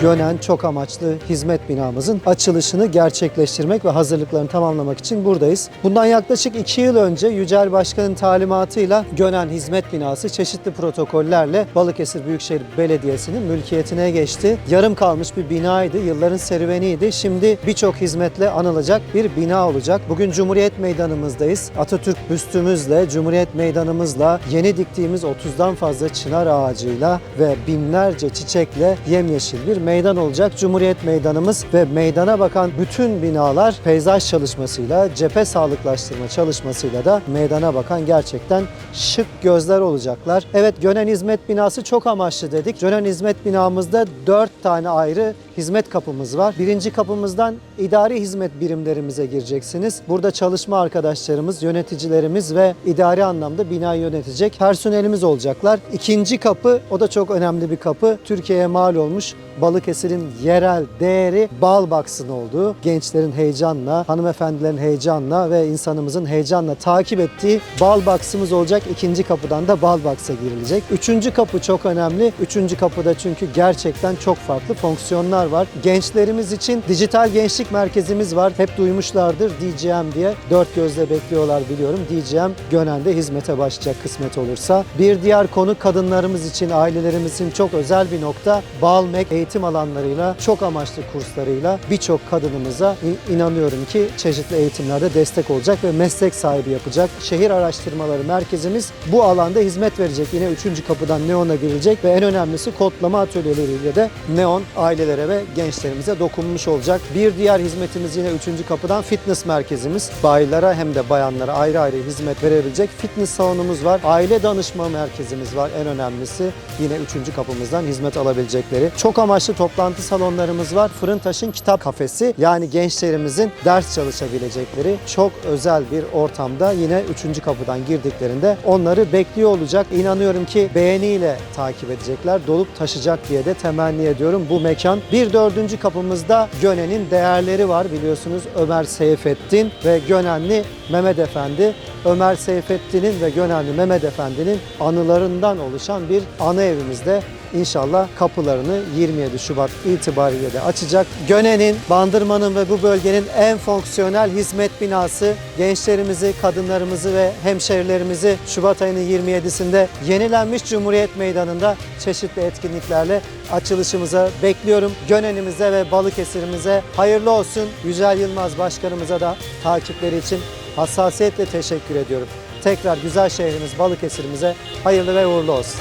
Gönen çok amaçlı hizmet binamızın açılışını gerçekleştirmek ve hazırlıklarını tamamlamak için buradayız. Bundan yaklaşık 2 yıl önce Yücel Başkan'ın talimatıyla Gönen Hizmet Binası çeşitli protokollerle Balıkesir Büyükşehir Belediyesi'nin mülkiyetine geçti. Yarım kalmış bir binaydı, yılların serüveniydi. Şimdi birçok hizmetle anılacak bir bina olacak. Bugün Cumhuriyet Meydanımızdayız. Atatürk büstümüzle, Cumhuriyet Meydanımızla, yeni diktiğimiz 30'dan fazla çınar ağacıyla ve binlerce çiçekle yemyeşil bir meydan olacak. Cumhuriyet Meydanımız ve meydana bakan bütün binalar peyzaj çalışmasıyla, cephe sağlıklaştırma çalışmasıyla da meydana bakan gerçekten şık gözler olacaklar. Evet Gönen Hizmet Binası çok amaçlı dedik. Gönen Hizmet Binamızda 4 tane ayrı hizmet kapımız var. Birinci kapımızdan idari hizmet birimlerimize gireceksiniz. Burada çalışma arkadaşlarımız, yöneticilerimiz ve idari anlamda binayı yönetecek personelimiz olacaklar. İkinci kapı, o da çok önemli bir kapı. Türkiye'ye mal olmuş Balıkesir'in yerel değeri bal baksın olduğu, gençlerin heyecanla, hanımefendilerin heyecanla ve insanımızın heyecanla takip ettiği bal baksımız olacak. İkinci kapıdan da bal baksa girilecek. Üçüncü kapı çok önemli. Üçüncü kapıda çünkü gerçekten çok farklı fonksiyonlar var. Gençlerimiz için dijital gençlik merkezimiz var. Hep duymuşlardır DCM diye. Dört gözle bekliyorlar biliyorum. DCM Gönen'de hizmete başlayacak kısmet olursa. Bir diğer konu kadınlarımız için, ailelerimiz için çok özel bir nokta. Balmek eğitim alanlarıyla, çok amaçlı kurslarıyla birçok kadınımıza in- inanıyorum ki çeşitli eğitimlerde destek olacak ve meslek sahibi yapacak. Şehir araştırmaları merkezimiz bu alanda hizmet verecek. Yine üçüncü kapıdan Neon'a girilecek ve en önemlisi kodlama atölyeleriyle de Neon ailelere ve gençlerimize dokunmuş olacak. Bir diğer hizmetimiz yine üçüncü kapıdan fitness merkezimiz. Baylara hem de bayanlara ayrı ayrı hizmet verebilecek fitness salonumuz var. Aile danışma merkezimiz var en önemlisi. Yine üçüncü kapımızdan hizmet alabilecekleri. Çok amaçlı toplantı salonlarımız var. Fırın Taş'ın kitap kafesi yani gençlerimizin ders çalışabilecekleri çok özel bir ortamda yine üçüncü kapıdan girdiklerinde onları bekliyor olacak. İnanıyorum ki beğeniyle takip edecekler. Dolup taşacak diye de temenni ediyorum bu mekan. Bir dördüncü kapımızda Gönen'in değerleri var biliyorsunuz Ömer Seyfettin ve Gönenli Mehmet Efendi. Ömer Seyfettin'in ve Gönenli Mehmet Efendi'nin anılarından oluşan bir anı evimizde İnşallah kapılarını 27 Şubat itibariyle de açacak. Gönen'in, Bandırma'nın ve bu bölgenin en fonksiyonel hizmet binası gençlerimizi, kadınlarımızı ve hemşerilerimizi Şubat ayının 27'sinde yenilenmiş Cumhuriyet Meydanı'nda çeşitli etkinliklerle açılışımıza bekliyorum. Gönen'imize ve Balıkesir'imize hayırlı olsun. Yücel Yılmaz Başkanımıza da takipleri için hassasiyetle teşekkür ediyorum. Tekrar güzel şehrimiz Balıkesir'imize hayırlı ve uğurlu olsun.